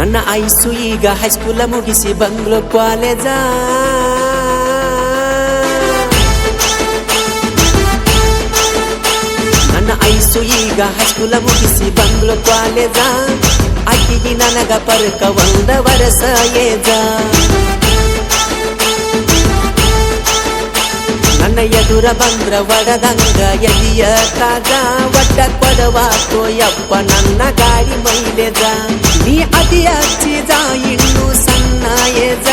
ನನ್ನ ಐಸು ಈಗ ಹೈಸ್ಕೂಲ ಮುಗಿಸಿ ಬಂದ್ಲು ಕಾಲೇಜ ನನ್ನ ಐಸು ಈಗ ಹೈಸ್ಕೂಲ ಮುಗಿಸಿ ಬಂದ್ಲು ಕಾಲೇಜ ಆಕಿಗೆ ನನಗ ಪರ್ಕ ಒಂದ ವರ್ಷ ಏಜ. ಅಣ್ಣಯ್ಯದುರ ಬಂದ್ರ ಒಡದಂಗ ಎದಿಯ ಕಾದ ಒಡ್ಡ ಕೊಡವಾಕೋ ಯಪ್ಪ ನನ್ನ ಗಾಡಿ ಮೈಲೆದ ನೀ ಅತಿ ಅಚ್ಚಿದ ಇನ್ನು ಸಣ್ಣಯದ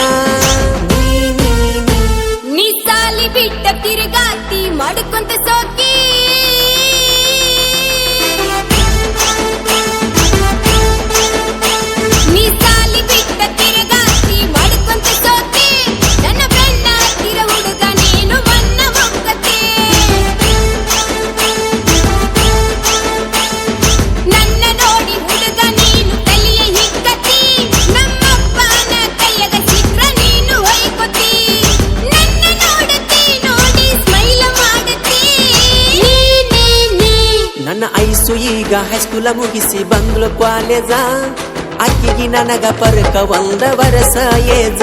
ಕನಸು ಈಗ ಹೈಸ್ಕೂಲ ಮುಗಿಸಿ ಬಂದ್ಲು ಕಾಲೇಜ ಅಕ್ಕಿಗಿ ನನಗ ಪರಕ ಒಂದ ವರಸ ಏಜ.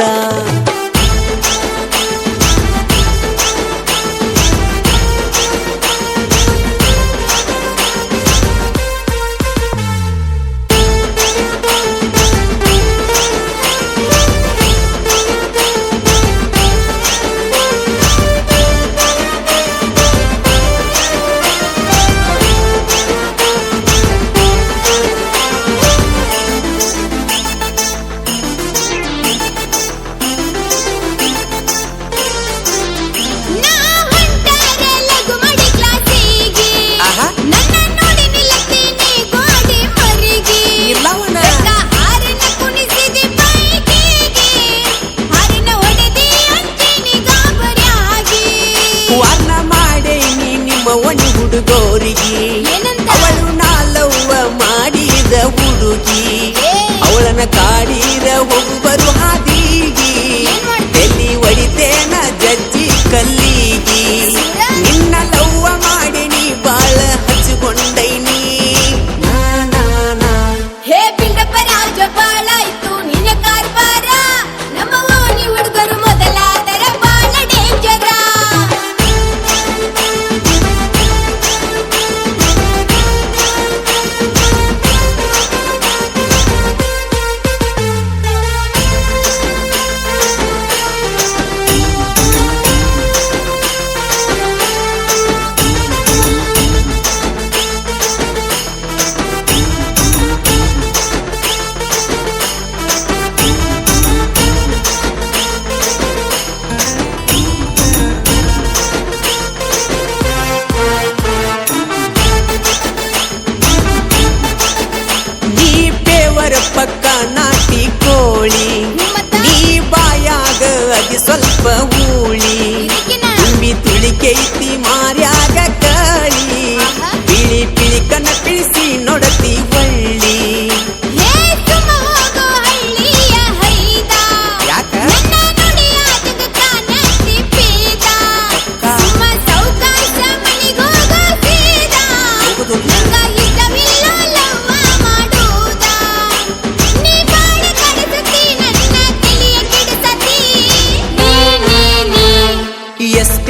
but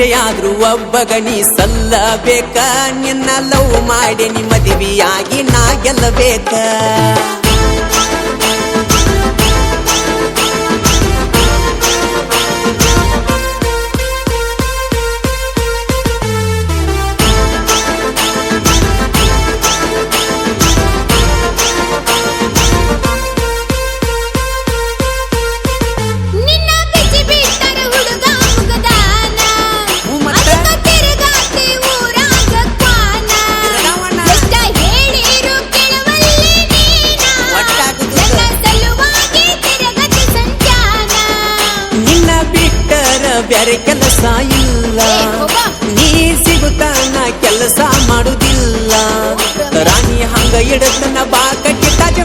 ಮದುವೆಯಾದ್ರೂ ಒಬ್ಬ ಗಣಿ ಸಲ್ಲಬೇಕ. ನಿನ್ನ ಲವ್ ಮಾಡಿ ಮಾಡೇನಿ ಮದುವೆಯಾಗಿ ನಾ ಗೆಲ್ಲಬೇಕ. ಬ್ಯಾರೆ ಕೆಲಸ ಇಲ್ಲ. ನೀ ಸಿಗುತ್ತಾನ ಕೆಲಸ ಮಾಡುದಿಲ್ಲ. ರಾಣಿ ಹಂಗ ಇಡತನ ಬಾ ತಾಜ ತಾಜ್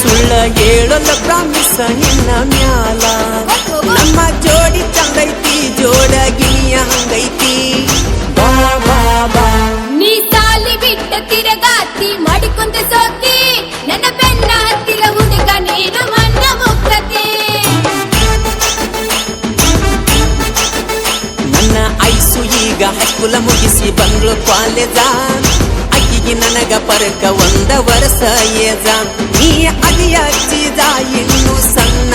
ಸುಳ್ಳ ಹೇಳಲ್ಲ ಪ್ರಾಮಿಸ ನಿನ್ನ ಹೈಸ್ಕೂಲ ಮುಗಿಸಿ ಬಂದ್ಳು ಕಾಲೇಜ. ಅಕ್ಕಿಗೆ ನನಗ ಪರಕ ಒಂದ ವರ್ಷ ಏಜ. ನೀ ಅಲಿಯ ಚೀಜ ಇನ್ನು ಸಣ್ಣ